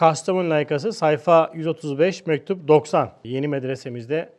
Kastamonu layıkası sayfa 135 mektup 90. Yeni medresemizde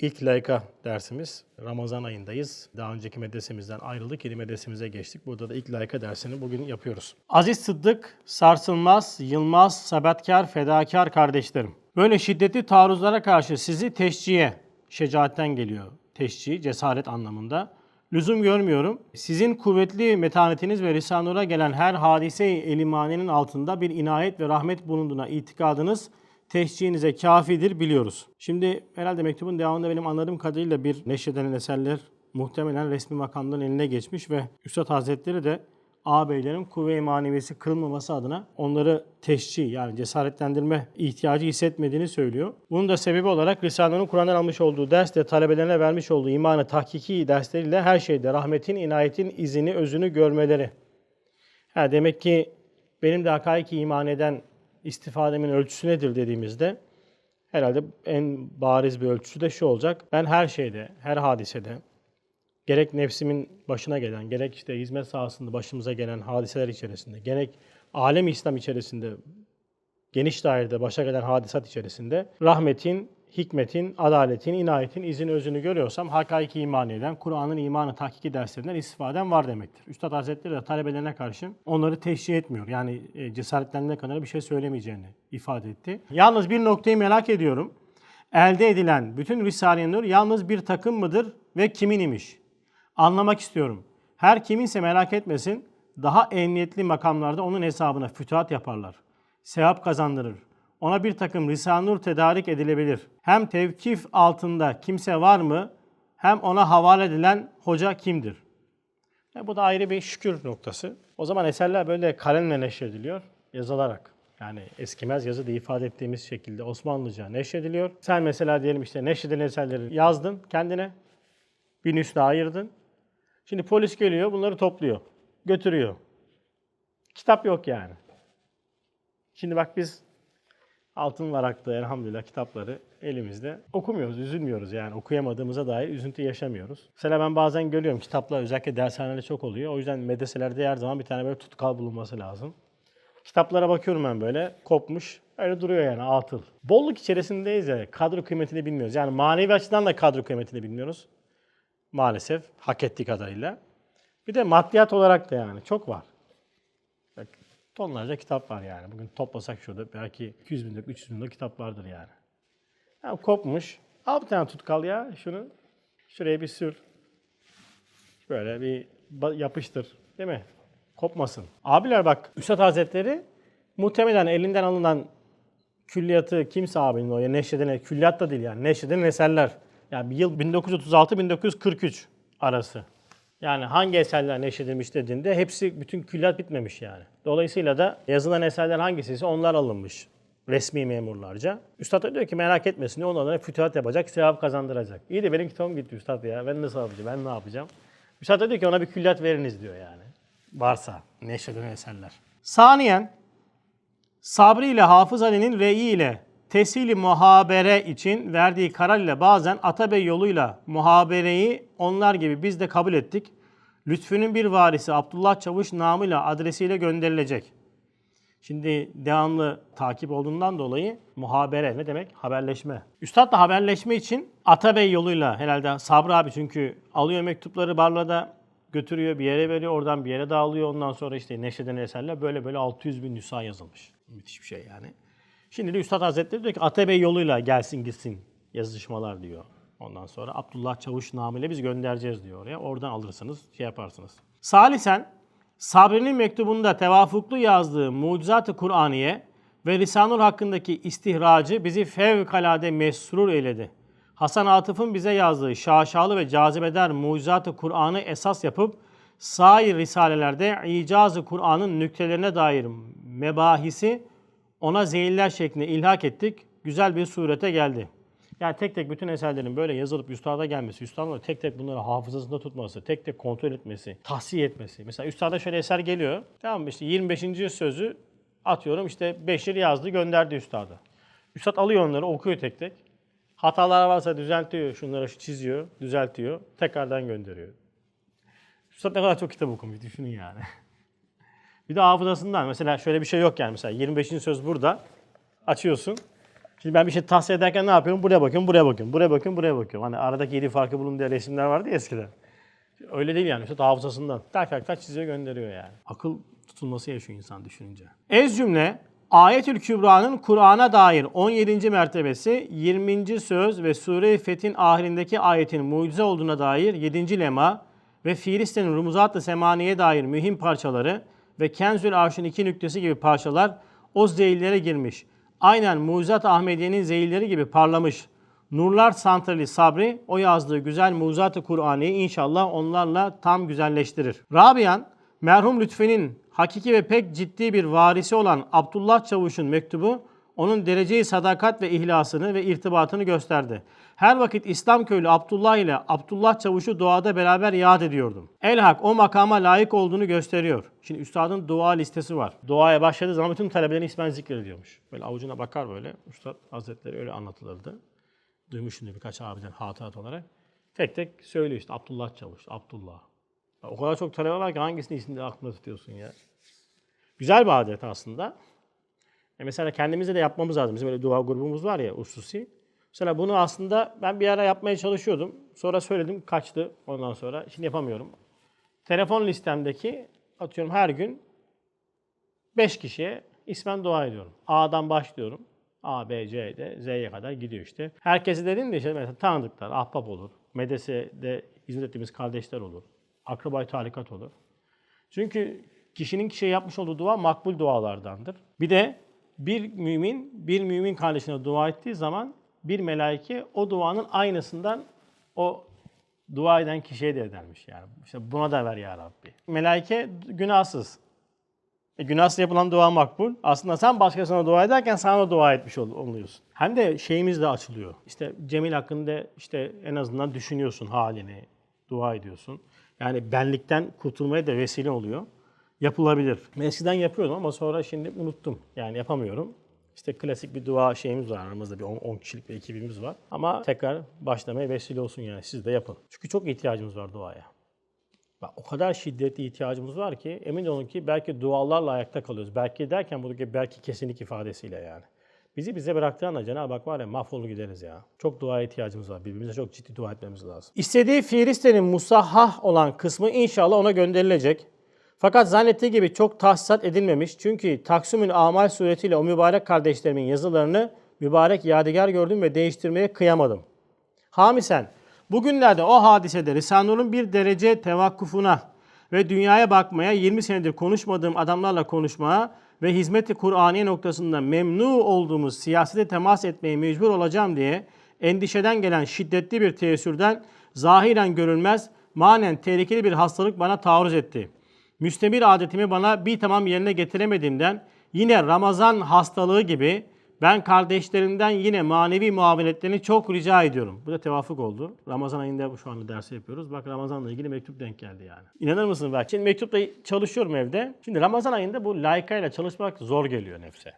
ilk layıka dersimiz. Ramazan ayındayız. Daha önceki medresemizden ayrıldık. Yeni medresemize geçtik. Burada da ilk layıka dersini bugün yapıyoruz. Aziz Sıddık, sarsılmaz, yılmaz, sabatkar, fedakar kardeşlerim. Böyle şiddetli taarruzlara karşı sizi teşciye, şecaatten geliyor. Teşci, cesaret anlamında. Lüzum görmüyorum. Sizin kuvvetli metanetiniz ve Risale-i gelen her hadise-i elimanenin altında bir inayet ve rahmet bulunduğuna itikadınız teşcihinize kafidir biliyoruz. Şimdi herhalde mektubun devamında benim anladığım kadarıyla bir neşredilen eserler muhtemelen resmi makamların eline geçmiş ve Üstad Hazretleri de ağabeylerin kuvve-i maneviyesi kırılmaması adına onları teşcih yani cesaretlendirme ihtiyacı hissetmediğini söylüyor. Bunun da sebebi olarak Risale'nin Kur'an'dan almış olduğu dersle talebelerine vermiş olduğu imanı tahkiki dersleriyle her şeyde rahmetin, inayetin izini, özünü görmeleri. Ha, demek ki benim de hakaiki iman eden istifademin ölçüsü nedir dediğimizde herhalde en bariz bir ölçüsü de şu olacak. Ben her şeyde, her hadisede gerek nefsimin başına gelen, gerek işte hizmet sahasında başımıza gelen hadiseler içerisinde, gerek alem İslam içerisinde, geniş dairede başa gelen hadisat içerisinde rahmetin, hikmetin, adaletin, inayetin izini özünü görüyorsam hakaiki iman eden, Kur'an'ın imanı tahkiki derslerinden istifadem var demektir. Üstad Hazretleri de talebelerine karşı onları teşhir etmiyor. Yani e, cesaretlenene kadar bir şey söylemeyeceğini ifade etti. Yalnız bir noktayı merak ediyorum. Elde edilen bütün Risale-i Nur yalnız bir takım mıdır ve kimin imiş? Anlamak istiyorum. Her kiminse merak etmesin, daha emniyetli makamlarda onun hesabına fütuhat yaparlar. Sevap kazandırır. Ona bir takım Risale-i Nur tedarik edilebilir. Hem tevkif altında kimse var mı, hem ona havale edilen hoca kimdir? Ya bu da ayrı bir şükür noktası. O zaman eserler böyle kalemle neşrediliyor, yazılarak. Yani eskimez yazı da ifade ettiğimiz şekilde Osmanlıca neşrediliyor. Sen mesela diyelim işte neşredilen eserleri yazdın kendine, bir nüsle ayırdın. Şimdi polis geliyor, bunları topluyor, götürüyor. Kitap yok yani. Şimdi bak biz altın varaklı elhamdülillah kitapları elimizde okumuyoruz, üzülmüyoruz yani okuyamadığımıza dair üzüntü yaşamıyoruz. Mesela ben bazen görüyorum kitaplar özellikle dershanede çok oluyor. O yüzden medreselerde her zaman bir tane böyle tutkal bulunması lazım. Kitaplara bakıyorum ben böyle kopmuş. Öyle duruyor yani atıl. Bolluk içerisindeyiz ya kadro kıymetini bilmiyoruz. Yani manevi açıdan da kadro kıymetini bilmiyoruz. Maalesef hak ettiği kadarıyla. Bir de maddiyat olarak da yani çok var. Tonlarca kitap var yani. Bugün toplasak şurada belki 200 binlik, 300 binlik kitap vardır yani. Ya kopmuş. Al bir tane tutkal ya şunu. Şuraya bir sür. Böyle bir yapıştır. Değil mi? Kopmasın. Abiler bak Üstad Hazretleri muhtemelen elinden alınan külliyatı kimse abinin o ya neşredilen külliyat da değil yani neşredilen eserler. Yani yıl 1936-1943 arası. Yani hangi eserler neşredilmiş dediğinde hepsi bütün külliyat bitmemiş yani. Dolayısıyla da yazılan eserler hangisiyse onlar alınmış resmi memurlarca. Üstad da diyor ki merak etmesin diyor, onlara fütühat yapacak, sevap kazandıracak. İyi de benim kitabım gitti Üstad ya. Ben nasıl yapacağım, ben ne yapacağım? Üstad da diyor ki ona bir külliyat veriniz diyor yani. Varsa neşredilen eserler. Saniyen Sabri ile Hafız Ali'nin reyi ile tesili muhabere için verdiği karar ile bazen Atabey yoluyla muhabereyi onlar gibi biz de kabul ettik. Lütfü'nün bir varisi Abdullah Çavuş namıyla adresiyle gönderilecek. Şimdi devamlı takip olduğundan dolayı muhabere ne demek? Haberleşme. Üstadla haberleşme için Atabey yoluyla herhalde Sabri abi çünkü alıyor mektupları Barla'da götürüyor bir yere veriyor oradan bir yere dağılıyor ondan sonra işte neşreden eserler böyle böyle 600 bin nüsa yazılmış. Müthiş bir şey yani. Şimdi de Üstad Hazretleri diyor ki Atabey yoluyla gelsin gitsin yazışmalar diyor. Ondan sonra Abdullah Çavuş namıyla biz göndereceğiz diyor oraya. Oradan alırsınız, şey yaparsınız. Salisen, Sabri'nin mektubunda tevafuklu yazdığı Mucizat-ı Kur'aniye ve Risanur hakkındaki istihracı bizi fevkalade mesrur eyledi. Hasan Atıf'ın bize yazdığı şaşalı ve cazibeder Mucizat-ı Kur'an'ı esas yapıp sair risalelerde icaz-ı Kur'an'ın nüktelerine dair mebahisi ona zeyiller şeklinde ilhak ettik. Güzel bir surete geldi. Yani tek tek bütün eserlerin böyle yazılıp üstada gelmesi, üstadın tek tek bunları hafızasında tutması, tek tek kontrol etmesi, tahsiye etmesi. Mesela üstada şöyle eser geliyor. Tamam mı? İşte 25. sözü atıyorum işte Beşir yazdı gönderdi üstada. Üstad alıyor onları okuyor tek tek. Hatalar varsa düzeltiyor, şunları çiziyor, düzeltiyor, tekrardan gönderiyor. Üstad ne kadar çok kitap okumuş düşünün yani. Bir de hafızasından. Mesela şöyle bir şey yok yani. Mesela 25. söz burada. Açıyorsun. Şimdi ben bir şey tahsil ederken ne yapıyorum? Buraya bakıyorum, buraya bakıyorum, buraya bakıyorum, buraya bakıyorum. Hani aradaki yedi farkı bulun diye resimler vardı ya eskiden. Öyle değil yani. İşte hafızasından. Tak tak tak çiziyor gönderiyor yani. Akıl tutulması yaşıyor insan düşününce. Ez cümle Ayetül Kübra'nın Kur'an'a dair 17. mertebesi 20. söz ve Sure-i Fetih'in ahirindeki ayetin mucize olduğuna dair 7. lema ve Filistin'in Rumuzat-ı Semaniye dair mühim parçaları ve Kenzül Arş'ın iki nüktesi gibi parçalar o zeyillere girmiş. Aynen Mucizat Ahmediye'nin zeyilleri gibi parlamış. Nurlar Santrali Sabri o yazdığı güzel Muzat-ı Kur'an'ı inşallah onlarla tam güzelleştirir. Rabian, merhum Lütfe'nin hakiki ve pek ciddi bir varisi olan Abdullah Çavuş'un mektubu onun dereceyi sadakat ve ihlasını ve irtibatını gösterdi. Her vakit İslam köylü Abdullah ile Abdullah Çavuş'u duada beraber yad ediyordum. Elhak o makama layık olduğunu gösteriyor. Şimdi üstadın dua listesi var. Duaya başladığı zaman bütün talebelerin ismen zikrediyormuş. Böyle avucuna bakar böyle. Üstad Hazretleri öyle anlatılırdı. Duymuşsundur birkaç abiden hatırat olarak. Tek tek söylüyor işte Abdullah Çavuş, Abdullah. O kadar çok talebe var ki hangisini ismini aklında tutuyorsun ya. Güzel bir adet aslında. E mesela kendimize de yapmamız lazım. Bizim böyle dua grubumuz var ya ususi. Mesela bunu aslında ben bir ara yapmaya çalışıyordum. Sonra söyledim kaçtı ondan sonra. Şimdi yapamıyorum. Telefon listemdeki atıyorum her gün 5 kişiye ismen dua ediyorum. A'dan başlıyorum. A, B, C, D, Z'ye kadar gidiyor işte. Herkesi dediğim de işte mesela tanıdıklar, ahbap olur. Medrese'de hizmet ettiğimiz kardeşler olur. Akrabay tarikat olur. Çünkü kişinin kişiye yapmış olduğu dua makbul dualardandır. Bir de bir mümin, bir mümin kardeşine dua ettiği zaman bir melaike o duanın aynısından o dua eden kişiye de edermiş yani. İşte buna da ver ya Rabbi. Melaike günahsız. E, günahsız yapılan dua makbul. Aslında sen başkasına dua ederken sana dua etmiş ol- oluyorsun. Hem de şeyimiz de açılıyor. İşte Cemil hakkında işte en azından düşünüyorsun halini, dua ediyorsun. Yani benlikten kurtulmaya da vesile oluyor. Yapılabilir. Eskiden yapıyordum ama sonra şimdi unuttum. Yani yapamıyorum. İşte klasik bir dua şeyimiz var aramızda bir 10 kişilik bir ekibimiz var. Ama tekrar başlamaya vesile olsun yani siz de yapın. Çünkü çok ihtiyacımız var duaya. Bak, o kadar şiddetli ihtiyacımız var ki emin olun ki belki dualarla ayakta kalıyoruz. Belki derken buradaki belki kesinlik ifadesiyle yani. Bizi bize bıraktığı da Cenab-ı Hak var ya mahvolur gideriz ya. Çok duaya ihtiyacımız var. Birbirimize çok ciddi dua etmemiz lazım. İstediği Fiiliste'nin musahhah olan kısmı inşallah ona gönderilecek. Fakat zannettiği gibi çok tahsisat edilmemiş. Çünkü Taksim'in amal suretiyle o mübarek kardeşlerimin yazılarını mübarek yadigar gördüm ve değiştirmeye kıyamadım. Hamisen, bugünlerde o hadisede Risale-i bir derece tevakkufuna ve dünyaya bakmaya 20 senedir konuşmadığım adamlarla konuşmaya ve hizmeti Kur'aniye noktasında memnu olduğumuz siyasete temas etmeye mecbur olacağım diye endişeden gelen şiddetli bir teessürden zahiren görülmez, manen tehlikeli bir hastalık bana taarruz etti. Müstemir adetimi bana bir tamam yerine getiremediğimden yine Ramazan hastalığı gibi ben kardeşlerimden yine manevi muavinetlerini çok rica ediyorum. Bu da tevafuk oldu. Ramazan ayında şu anda dersi yapıyoruz. Bak Ramazan'la ilgili mektup denk geldi yani. İnanır mısın bak? Şimdi mektupla çalışıyorum evde. Şimdi Ramazan ayında bu layıkayla çalışmak zor geliyor nefse.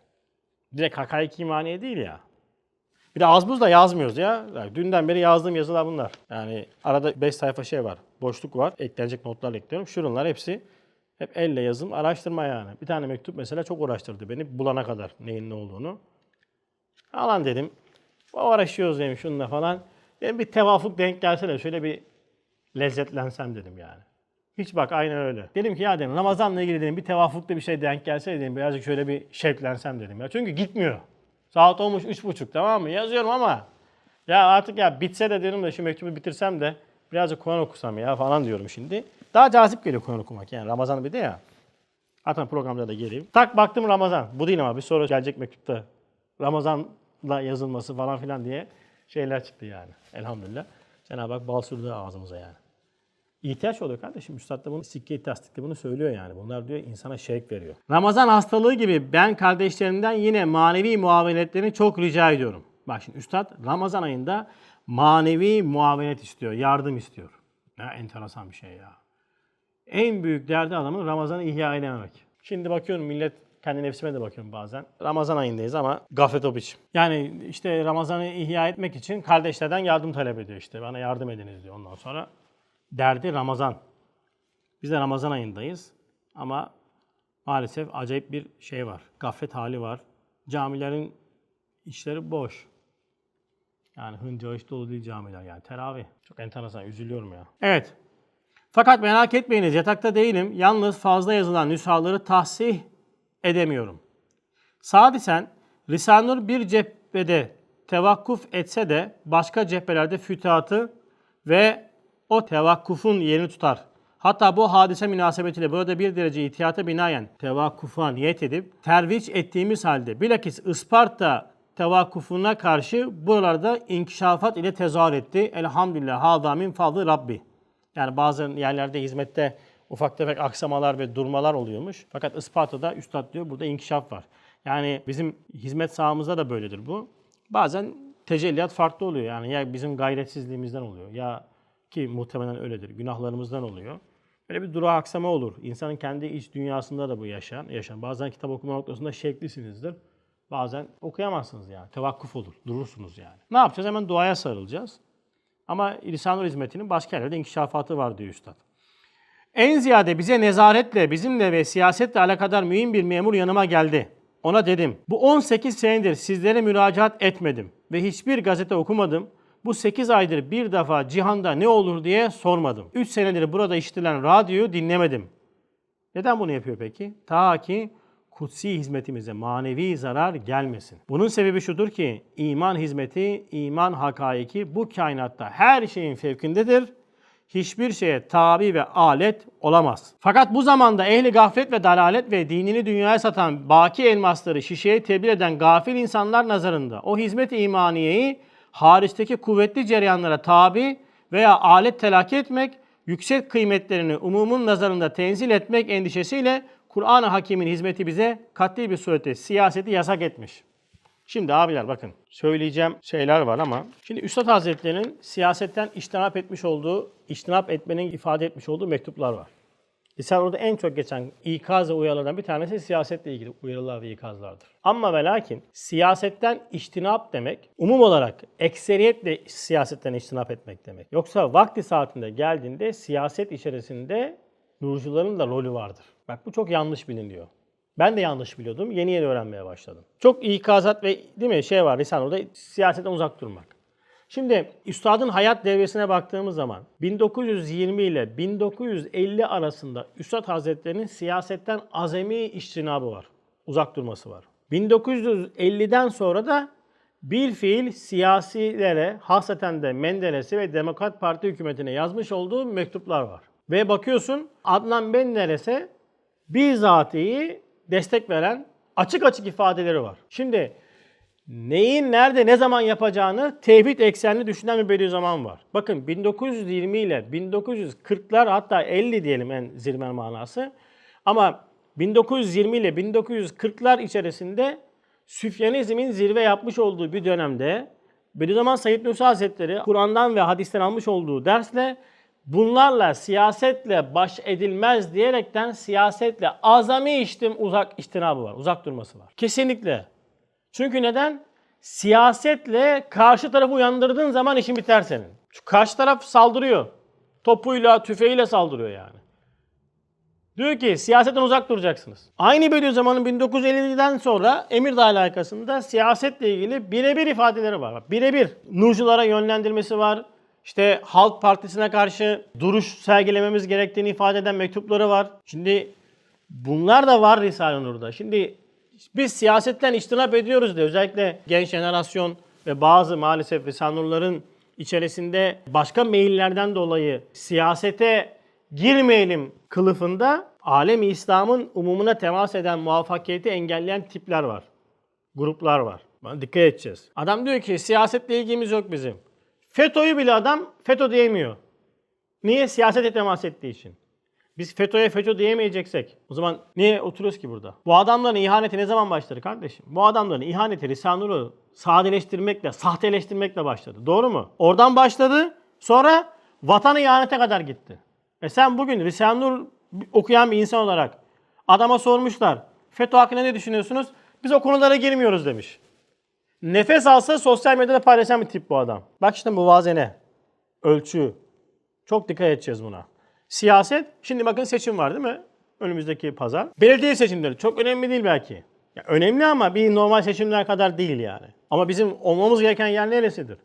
Direkt hakaiki imaniye değil ya. Bir de az buz da yazmıyoruz ya. Yani dünden beri yazdığım yazılar bunlar. Yani arada 5 sayfa şey var. Boşluk var. Eklenecek notlar ekliyorum. Şunlar hepsi hep elle yazım, araştırma yani. Bir tane mektup mesela çok uğraştırdı beni bulana kadar neyin ne olduğunu. Alan dedim. Uğraşıyoruz dedim şununla falan. Dedim bir tevafuk denk gelse de şöyle bir lezzetlensem dedim yani. Hiç bak aynen öyle. Dedim ki ya dedim Ramazan'la ilgili dedim bir tevafukta bir şey denk gelse de dedim birazcık şöyle bir şevklensem dedim ya. Çünkü gitmiyor. Saat olmuş üç buçuk tamam mı? Yazıyorum ama ya artık ya bitse de dedim de şu mektubu bitirsem de birazcık Kur'an okusam ya falan diyorum şimdi. Daha cazip geliyor Kur'an okumak yani Ramazan bir de ya. Hatta programda da geleyim. Tak baktım Ramazan. Bu değil ama bir sonra gelecek mektupta. Ramazan'la yazılması falan filan diye şeyler çıktı yani. Elhamdülillah. Cenab-ı Hak bal sürdü ağzımıza yani. İhtiyaç oluyor kardeşim. Üstad da bunu sikke tasdikle bunu söylüyor yani. Bunlar diyor insana şevk veriyor. Ramazan hastalığı gibi ben kardeşlerimden yine manevi muavenetlerini çok rica ediyorum. Bak şimdi Üstad Ramazan ayında manevi muavenet istiyor, yardım istiyor. Ne enteresan bir şey ya. En büyük derdi adamın Ramazan'ı ihya edememek. Şimdi bakıyorum millet kendi nefsime de bakıyorum bazen. Ramazan ayındayız ama gaflet biçim. Yani işte Ramazan'ı ihya etmek için kardeşlerden yardım talep ediyor işte. Bana yardım ediniz diyor ondan sonra. Derdi Ramazan. Biz de Ramazan ayındayız ama maalesef acayip bir şey var. Gaflet hali var. Camilerin işleri boş. Yani hınca iş dolu değil camiler yani. Teravih. Çok enteresan. Üzülüyorum ya. Evet. Fakat merak etmeyiniz yatakta değilim. Yalnız fazla yazılan nüshaları tahsih edemiyorum. Sadisen Risanur bir cephede tevakkuf etse de başka cephelerde fütuhatı ve o tevakkufun yerini tutar. Hatta bu hadise münasebetiyle burada bir derece ihtiyata binaen tevakkufa niyet edip terviç ettiğimiz halde bilakis Isparta tevakkufuna karşı buralarda inkişafat ile tezahür etti. Elhamdülillah hâzâ min fadlı Rabbi. Yani bazı yerlerde hizmette ufak tefek aksamalar ve durmalar oluyormuş. Fakat Isparta'da üstad diyor burada inkişaf var. Yani bizim hizmet sahamızda da böyledir bu. Bazen tecelliyat farklı oluyor. Yani ya bizim gayretsizliğimizden oluyor ya ki muhtemelen öyledir. Günahlarımızdan oluyor. Böyle bir durağı aksama olur. İnsanın kendi iç dünyasında da bu yaşan. yaşan. Bazen kitap okuma noktasında şevklisinizdir. Bazen okuyamazsınız yani. Tevakkuf olur. Durursunuz yani. Ne yapacağız? Hemen duaya sarılacağız. Ama lisan hizmetinin başka yerlerde inkişafatı var diyor üstad. En ziyade bize nezaretle, bizimle ve siyasetle alakadar mühim bir memur yanıma geldi. Ona dedim, bu 18 senedir sizlere müracaat etmedim ve hiçbir gazete okumadım. Bu 8 aydır bir defa cihanda ne olur diye sormadım. 3 senedir burada işitilen radyoyu dinlemedim. Neden bunu yapıyor peki? Ta ki kutsi hizmetimize manevi zarar gelmesin. Bunun sebebi şudur ki iman hizmeti, iman hakaiki bu kainatta her şeyin fevkindedir. Hiçbir şeye tabi ve alet olamaz. Fakat bu zamanda ehli gaflet ve dalalet ve dinini dünyaya satan baki elmasları şişeye tebdil eden gafil insanlar nazarında o hizmet-i imaniyeyi hariçteki kuvvetli cereyanlara tabi veya alet telakki etmek, yüksek kıymetlerini umumun nazarında tenzil etmek endişesiyle Kur'an-ı Hakim'in hizmeti bize katli bir surette siyaseti yasak etmiş. Şimdi abiler bakın söyleyeceğim şeyler var ama şimdi Üstad Hazretleri'nin siyasetten iştinap etmiş olduğu, iştinap etmenin ifade etmiş olduğu mektuplar var. Risale orada en çok geçen ikaz ve uyarılardan bir tanesi siyasetle ilgili uyarılar ve ikazlardır. Ama ve lakin siyasetten iştinap demek umum olarak ekseriyetle siyasetten iştinap etmek demek. Yoksa vakti saatinde geldiğinde siyaset içerisinde nurcuların da rolü vardır. Bak bu çok yanlış biliniyor. Ben de yanlış biliyordum. Yeni yeni öğrenmeye başladım. Çok ikazat ve değil mi şey var Risale orada siyasetten uzak durmak. Şimdi üstadın hayat devresine baktığımız zaman 1920 ile 1950 arasında Üstad Hazretleri'nin siyasetten azami iştinabı var. Uzak durması var. 1950'den sonra da bir fiil siyasilere, hasaten de Menderes'e ve Demokrat Parti hükümetine yazmış olduğu mektuplar var. Ve bakıyorsun Adnan Menderes'e bizatihi destek veren açık açık ifadeleri var. Şimdi neyin nerede ne zaman yapacağını tevhid eksenli düşünen bir Bediüzzaman var. Bakın 1920 ile 1940'lar hatta 50 diyelim en zirve manası. Ama 1920 ile 1940'lar içerisinde Süfyanizmin zirve yapmış olduğu bir dönemde Bediüzzaman Said Nursi Hazretleri Kur'an'dan ve hadisten almış olduğu dersle bunlarla siyasetle baş edilmez diyerekten siyasetle azami iştim uzak iştinabı var, uzak durması var. Kesinlikle. Çünkü neden? Siyasetle karşı tarafı uyandırdığın zaman işin biter senin. Çünkü karşı taraf saldırıyor. Topuyla, tüfeğiyle saldırıyor yani. Diyor ki siyasetten uzak duracaksınız. Aynı Bediüzzaman'ın 1950'den sonra Emirdağ alakasında siyasetle ilgili birebir ifadeleri var. Birebir nurculara yönlendirmesi var. İşte Halk Partisi'ne karşı duruş sergilememiz gerektiğini ifade eden mektupları var. Şimdi bunlar da var Risale-i Nur'da. Şimdi biz siyasetten iştinap ediyoruz diye özellikle genç jenerasyon ve bazı maalesef Risale-i Nur'ların içerisinde başka meyillerden dolayı siyasete girmeyelim kılıfında alemi İslam'ın umumuna temas eden muvaffakiyeti engelleyen tipler var. Gruplar var. Buna dikkat edeceğiz. Adam diyor ki siyasetle ilgimiz yok bizim. FETÖ'yü bile adam FETÖ diyemiyor. Niye? Siyasete temas ettiği için. Biz FETÖ'ye FETÖ diyemeyeceksek o zaman niye oturuyoruz ki burada? Bu adamların ihaneti ne zaman başladı kardeşim? Bu adamların ihaneti Risale-i sadeleştirmekle, sahteleştirmekle başladı. Doğru mu? Oradan başladı. Sonra vatanı ihanete kadar gitti. E sen bugün Risale-i Nur okuyan bir insan olarak adama sormuşlar. FETÖ hakkında ne düşünüyorsunuz? Biz o konulara girmiyoruz demiş. Nefes alsa sosyal medyada paylaşan bir tip bu adam. Bak işte muvazene, ölçü. Çok dikkat edeceğiz buna. Siyaset, şimdi bakın seçim var değil mi? Önümüzdeki pazar. Belediye seçimleri çok önemli değil belki. Ya önemli ama bir normal seçimler kadar değil yani. Ama bizim olmamız gereken yer neresidir?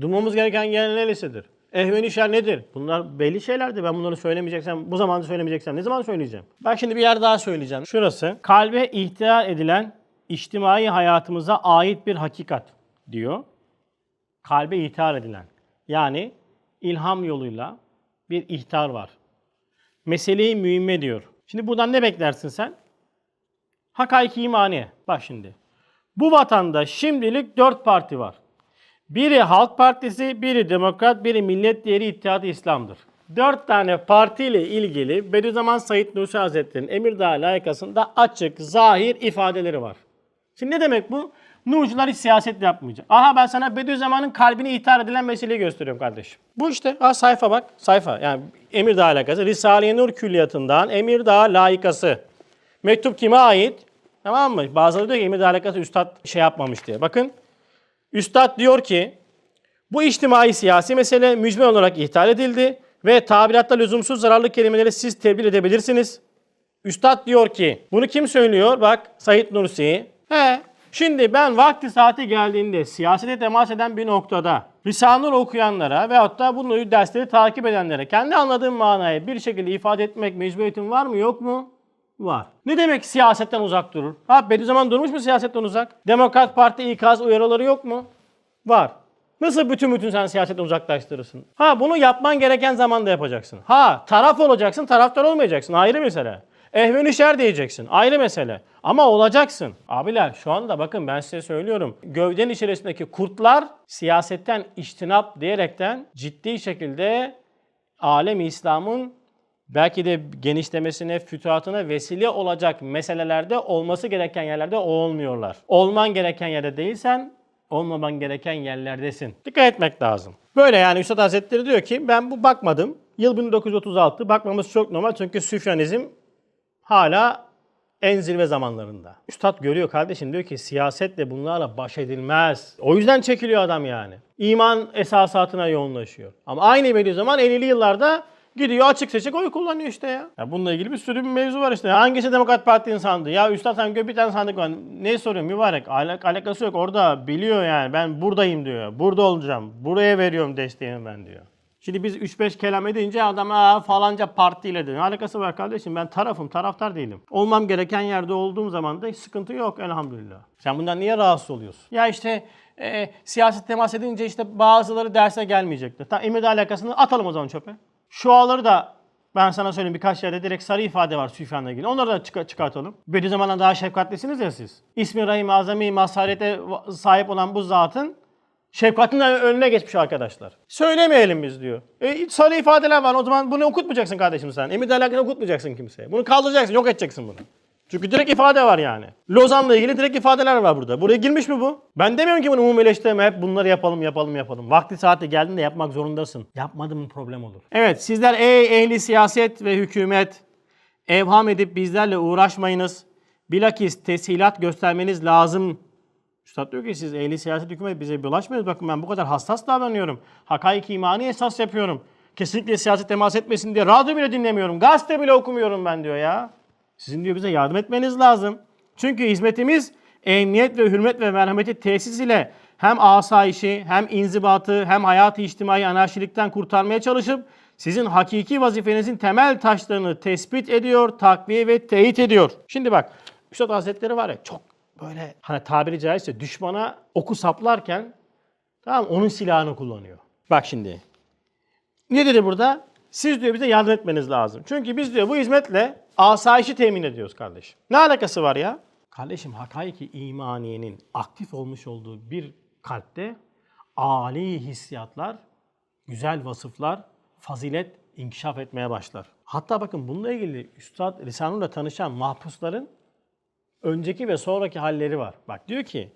Durmamız gereken yer neresidir? Ehveni şer nedir? Bunlar belli şeylerdi. Ben bunları söylemeyeceksem, bu zamanda söylemeyeceksem ne zaman söyleyeceğim? Ben şimdi bir yer daha söyleyeceğim. Şurası. Kalbe ihtiyar edilen içtimai hayatımıza ait bir hakikat diyor. Kalbe ihtar edilen. Yani ilham yoluyla bir ihtar var. Meseleyi mühimme diyor. Şimdi buradan ne beklersin sen? Hakaiki imaniye. Bak şimdi. Bu vatanda şimdilik dört parti var. Biri Halk Partisi, biri Demokrat, biri Millet, diğeri İttihat-ı İslam'dır. Dört tane partiyle ilgili Bediüzzaman Said Nursi Hazretleri'nin Emirdağ layıkasında açık, zahir ifadeleri var. Şimdi ne demek bu? Nurcular hiç siyaset yapmayacak. Aha ben sana Bediüzzaman'ın kalbine ithal edilen meseleyi gösteriyorum kardeşim. Bu işte. Ha sayfa bak. Sayfa. Yani Emirdağ layıkası. Risale-i Nur külliyatından Emirdağ layıkası. Mektup kime ait? Tamam mı? Bazıları diyor ki Emirdağ layıkası üstad şey yapmamış diye. Bakın. Üstad diyor ki bu içtimai siyasi mesele mücmel olarak ithal edildi ve tabiratta lüzumsuz zararlı kelimeleri siz tebdil edebilirsiniz. Üstad diyor ki, bunu kim söylüyor? Bak Said Nursi. He. Şimdi ben vakti saati geldiğinde siyasete temas eden bir noktada Risale-i okuyanlara veyahut da bunu dersleri takip edenlere kendi anladığım manayı bir şekilde ifade etmek mecburiyetim var mı yok mu? Var. Ne demek siyasetten uzak durur? Ha Bediüzzaman durmuş mu siyasetten uzak? Demokrat Parti ikaz uyarıları yok mu? Var. Nasıl bütün bütün sen siyasetten uzaklaştırırsın? Ha bunu yapman gereken zamanda yapacaksın. Ha taraf olacaksın, taraftar olmayacaksın. Ayrı mesele. Ehven şer diyeceksin. Ayrı mesele. Ama olacaksın. Abiler şu anda bakın ben size söylüyorum. Gövdenin içerisindeki kurtlar siyasetten iştinap diyerekten ciddi şekilde alem İslam'ın belki de genişlemesine, fütuhatına vesile olacak meselelerde olması gereken yerlerde olmuyorlar. Olman gereken yerde değilsen olmaman gereken yerlerdesin. Dikkat etmek lazım. Böyle yani Üstad Hazretleri diyor ki ben bu bakmadım. Yıl 1936 bakmamız çok normal çünkü Süfyanizm hala en zirve zamanlarında. Üstad görüyor kardeşim diyor ki siyasetle bunlarla baş edilmez. O yüzden çekiliyor adam yani. İman esasatına yoğunlaşıyor. Ama aynı Bediüzzaman 50'li yıllarda gidiyor açık seçik oy kullanıyor işte ya. ya. Bununla ilgili bir sürü bir mevzu var işte. Hangisi Demokrat Parti'nin sandığı? Ya Üstad sen bir tane sandık var. Ne soruyor mübarek? Alak alakası yok orada biliyor yani. Ben buradayım diyor. Burada olacağım. Buraya veriyorum desteğimi ben diyor. Şimdi biz 3-5 kelam edince adam falanca partiyle diyor. Alakası var kardeşim? Ben tarafım, taraftar değilim. Olmam gereken yerde olduğum zaman da sıkıntı yok elhamdülillah. Sen bundan niye rahatsız oluyorsun? Ya işte e, siyaset temas edince işte bazıları derse gelmeyecektir. Tamam Emir'de alakasını atalım o zaman çöpe. Şuaları da ben sana söyleyeyim birkaç yerde direkt sarı ifade var Süfyan'la ilgili. Onları da çık- çıkartalım. Bediüzzaman'dan daha şefkatlisiniz ya siz. İsmi Rahim Azami mazharete sahip olan bu zatın Şefkat'in önüne geçmiş arkadaşlar. Söylemeyelim biz diyor. E, sarı ifadeler var o zaman bunu okutmayacaksın kardeşim sen. Emir alakalı okutmayacaksın kimseye. Bunu kaldıracaksın, yok edeceksin bunu. Çünkü direkt ifade var yani. Lozan'la ilgili direkt ifadeler var burada. Buraya girmiş mi bu? Ben demiyorum ki bunu umumileştirme. Hep bunları yapalım, yapalım, yapalım. Vakti saati geldiğinde yapmak zorundasın. Yapmadın problem olur. Evet sizler ey ehli siyaset ve hükümet evham edip bizlerle uğraşmayınız. Bilakis teshilat göstermeniz lazım Üstad diyor ki siz ehli siyaset hükümet bize bulaşmıyoruz. Bakın ben bu kadar hassas davranıyorum. Hakaik imani esas yapıyorum. Kesinlikle siyaset temas etmesin diye radyo bile dinlemiyorum. Gazete bile okumuyorum ben diyor ya. Sizin diyor bize yardım etmeniz lazım. Çünkü hizmetimiz emniyet ve hürmet ve merhameti tesis ile hem asayişi hem inzibatı hem hayatı içtimai anarşilikten kurtarmaya çalışıp sizin hakiki vazifenizin temel taşlarını tespit ediyor, takviye ve teyit ediyor. Şimdi bak Üstad Hazretleri var ya çok böyle hani tabiri caizse düşmana oku saplarken tamam onun silahını kullanıyor. Bak şimdi. Ne dedi burada? Siz diyor bize yardım etmeniz lazım. Çünkü biz diyor bu hizmetle asayişi temin ediyoruz kardeşim. Ne alakası var ya? Kardeşim hakaiki imaniyenin aktif olmuş olduğu bir kalpte âli hissiyatlar, güzel vasıflar, fazilet inkişaf etmeye başlar. Hatta bakın bununla ilgili Üstad Risale'yle tanışan mahpusların önceki ve sonraki halleri var. Bak diyor ki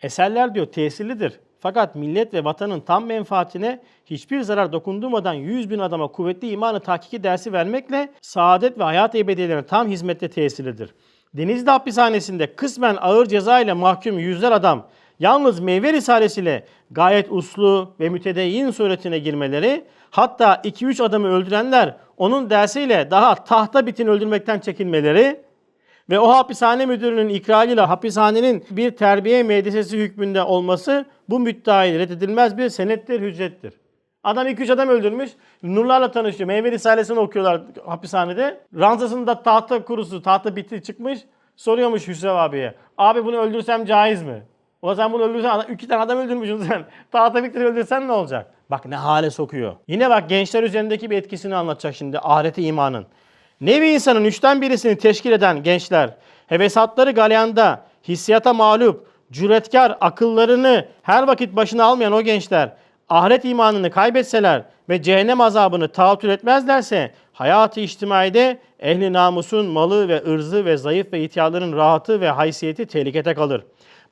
eserler diyor tesirlidir. Fakat millet ve vatanın tam menfaatine hiçbir zarar dokundurmadan 100 bin adama kuvvetli imanı tahkiki dersi vermekle saadet ve hayat ebediyelerine tam hizmette tesirlidir. Denizli hapishanesinde kısmen ağır ceza ile mahkum yüzler adam Yalnız meyve risalesiyle gayet uslu ve mütedeyyin suretine girmeleri, hatta 2-3 adamı öldürenler onun dersiyle daha tahta bitin öldürmekten çekinmeleri ve o hapishane müdürünün ikrarıyla hapishanenin bir terbiye medresesi hükmünde olması bu müddaayı reddedilmez bir senettir, hüccettir. Adam 2-3 adam öldürmüş. Nurlarla tanışıyor. Meyve Risalesi'ni okuyorlar hapishanede. Ranzasında tahta kurusu, tahta biti çıkmış. Soruyormuş Hüsrev abiye. Abi bunu öldürsem caiz mi? O zaman bunu öldürsen, iki tane adam öldürmüşsün sen. Tahta bitini öldürsen ne olacak? Bak ne hale sokuyor. Yine bak gençler üzerindeki bir etkisini anlatacak şimdi ahirete imanın. Nevi insanın üçten birisini teşkil eden gençler, hevesatları galeyanda, hissiyata mağlup, cüretkar, akıllarını her vakit başına almayan o gençler, ahiret imanını kaybetseler ve cehennem azabını tahattül etmezlerse, hayatı içtimaide ehli namusun malı ve ırzı ve zayıf ve ihtiyarların rahatı ve haysiyeti tehlikede kalır.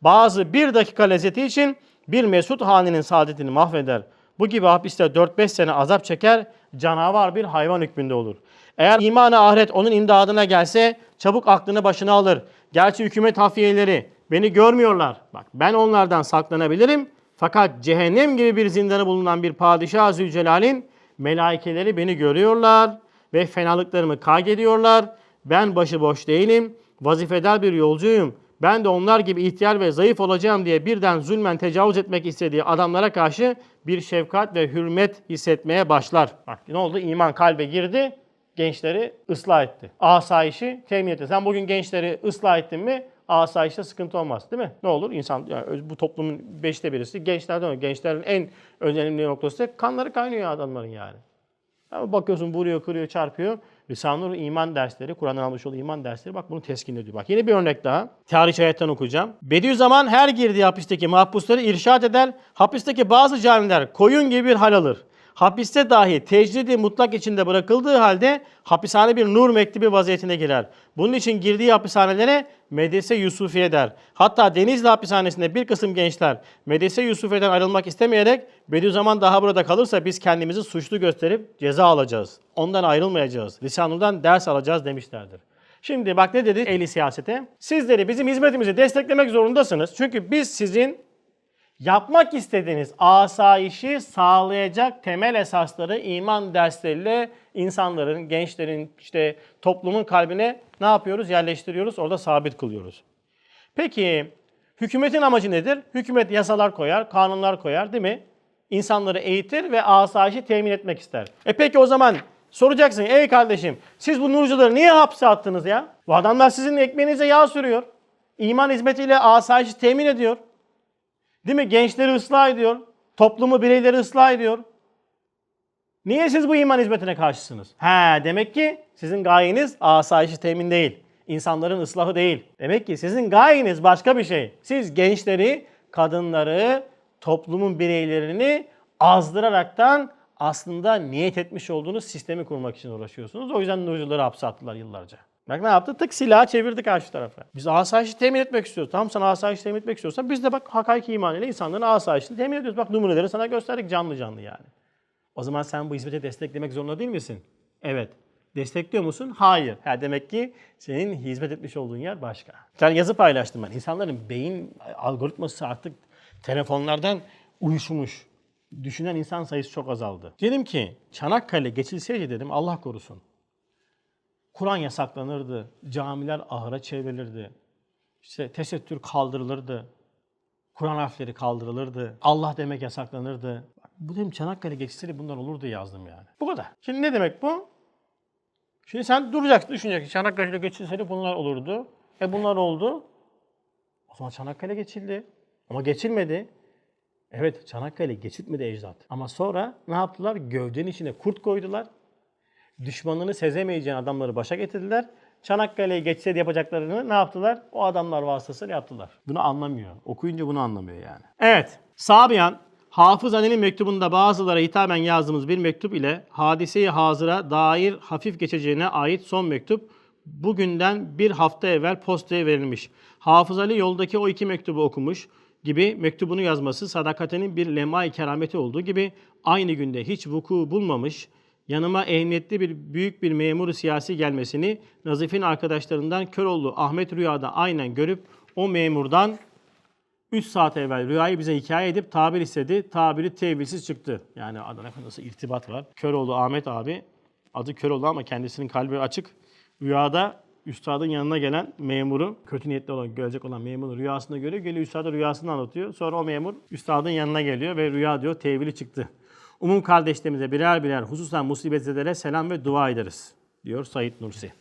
Bazı bir dakika lezzeti için bir mesut hanenin saadetini mahveder. Bu gibi hapiste 4-5 sene azap çeker, canavar bir hayvan hükmünde olur. Eğer imanı ahiret onun imdadına gelse çabuk aklını başına alır. Gerçi hükümet hafiyeleri beni görmüyorlar. Bak ben onlardan saklanabilirim. Fakat cehennem gibi bir zindanı bulunan bir padişah Zülcelal'in melaikeleri beni görüyorlar ve fenalıklarımı kaydediyorlar. Ben başıboş değilim. Vazifedar bir yolcuyum. Ben de onlar gibi ihtiyar ve zayıf olacağım diye birden zulmen tecavüz etmek istediği adamlara karşı bir şefkat ve hürmet hissetmeye başlar. Bak ne oldu? İman kalbe girdi, gençleri ıslah etti. Asayişi temin etti. Sen bugün gençleri ıslah ettin mi asayişte sıkıntı olmaz değil mi? Ne olur? İnsan yani bu toplumun beşte birisi gençlerden olur. Gençlerin en önemli noktası kanları kaynıyor adamların yani. Ama bakıyorsun vuruyor, kırıyor, çarpıyor. Risale-i Nur iman dersleri, Kur'an'ın almış olduğu iman dersleri bak bunu teskin ediyor. Bak yine bir örnek daha. Tarih ayetten okuyacağım. Bediüzzaman her girdiği hapisteki mahpusları irşat eder. Hapisteki bazı caniler koyun gibi bir hal alır. Hapiste dahi tecridi mutlak içinde bırakıldığı halde hapishane bir nur mektebi vaziyetine girer. Bunun için girdiği hapishanelere Medrese Yusufiye der. Hatta Denizli hapishanesinde bir kısım gençler Medrese Yusufiye'den ayrılmak istemeyerek Bediüzzaman daha burada kalırsa biz kendimizi suçlu gösterip ceza alacağız. Ondan ayrılmayacağız. Lisanur'dan ders alacağız demişlerdir. Şimdi bak ne dedi ehli siyasete? Sizleri bizim hizmetimizi desteklemek zorundasınız. Çünkü biz sizin yapmak istediğiniz asayişi sağlayacak temel esasları iman dersleriyle insanların, gençlerin, işte toplumun kalbine ne yapıyoruz? Yerleştiriyoruz, orada sabit kılıyoruz. Peki hükümetin amacı nedir? Hükümet yasalar koyar, kanunlar koyar değil mi? İnsanları eğitir ve asayişi temin etmek ister. E peki o zaman soracaksın, ey kardeşim siz bu nurcuları niye hapse attınız ya? Bu adamlar sizin ekmeğinize yağ sürüyor. İman hizmetiyle asayişi temin ediyor. Değil mi? Gençleri ıslah ediyor. Toplumu, bireyleri ıslah ediyor. Niye siz bu iman hizmetine karşısınız? He, demek ki sizin gayeniz asayişi temin değil. İnsanların ıslahı değil. Demek ki sizin gayeniz başka bir şey. Siz gençleri, kadınları, toplumun bireylerini azdıraraktan aslında niyet etmiş olduğunuz sistemi kurmak için uğraşıyorsunuz. O yüzden nurcuları hapse attılar yıllarca. Bak ne yaptı? Tık silahı çevirdi karşı tarafa. Biz asayişi temin etmek istiyoruz. Tamam sen asayişi temin etmek istiyorsan biz de bak hakaiki iman ile insanların asayişini temin ediyoruz. Bak numuneleri sana gösterdik canlı canlı yani. O zaman sen bu hizmeti desteklemek zorunda değil misin? Evet. Destekliyor musun? Hayır. Ha, demek ki senin hizmet etmiş olduğun yer başka. Sen yazı paylaştım ben. İnsanların beyin algoritması artık telefonlardan uyuşmuş. Düşünen insan sayısı çok azaldı. Dedim ki Çanakkale geçilseydi dedim Allah korusun. Kur'an yasaklanırdı. Camiler ahıra çevrilirdi. İşte tesettür kaldırılırdı. Kur'an harfleri kaldırılırdı. Allah demek yasaklanırdı. Bu dedim Çanakkale geçseydi bunlar olurdu yazdım yani. Bu kadar. Şimdi ne demek bu? Şimdi sen duracaksın, düşüneceksin. Çanakkale geçilseydi bunlar olurdu. E bunlar oldu. O zaman Çanakkale geçildi. Ama geçilmedi. Evet Çanakkale geçitmedi ecdat. Ama sonra ne yaptılar? Gövdenin içine kurt koydular düşmanını sezemeyeceğin adamları başa getirdiler. Çanakkale'ye geçseydi yapacaklarını ne yaptılar? O adamlar vasıtasıyla yaptılar. Bunu anlamıyor. Okuyunca bunu anlamıyor yani. Evet. Sabiyan Hafız Ali'nin mektubunda bazılara hitaben yazdığımız bir mektup ile hadiseyi hazıra dair hafif geçeceğine ait son mektup bugünden bir hafta evvel postaya verilmiş. Hafız Ali yoldaki o iki mektubu okumuş gibi mektubunu yazması sadakatinin bir lemai kerameti olduğu gibi aynı günde hiç vuku bulmamış, yanıma ehemmiyetli bir büyük bir memur siyasi gelmesini Nazif'in arkadaşlarından Köroğlu Ahmet Rüya'da aynen görüp o memurdan 3 saat evvel rüyayı bize hikaye edip tabir istedi. Tabiri tevilsiz çıktı. Yani Adana nasıl irtibat var. Köroğlu Ahmet abi adı Köroğlu ama kendisinin kalbi açık. Rüyada üstadın yanına gelen memuru, kötü niyetli olan, gelecek olan memuru rüyasında görüyor. Geliyor üstada rüyasını anlatıyor. Sonra o memur üstadın yanına geliyor ve rüya diyor tevili çıktı. Umum kardeşlerimize birer birer hususen musibetzedelere selam ve dua ederiz diyor Said Nursi.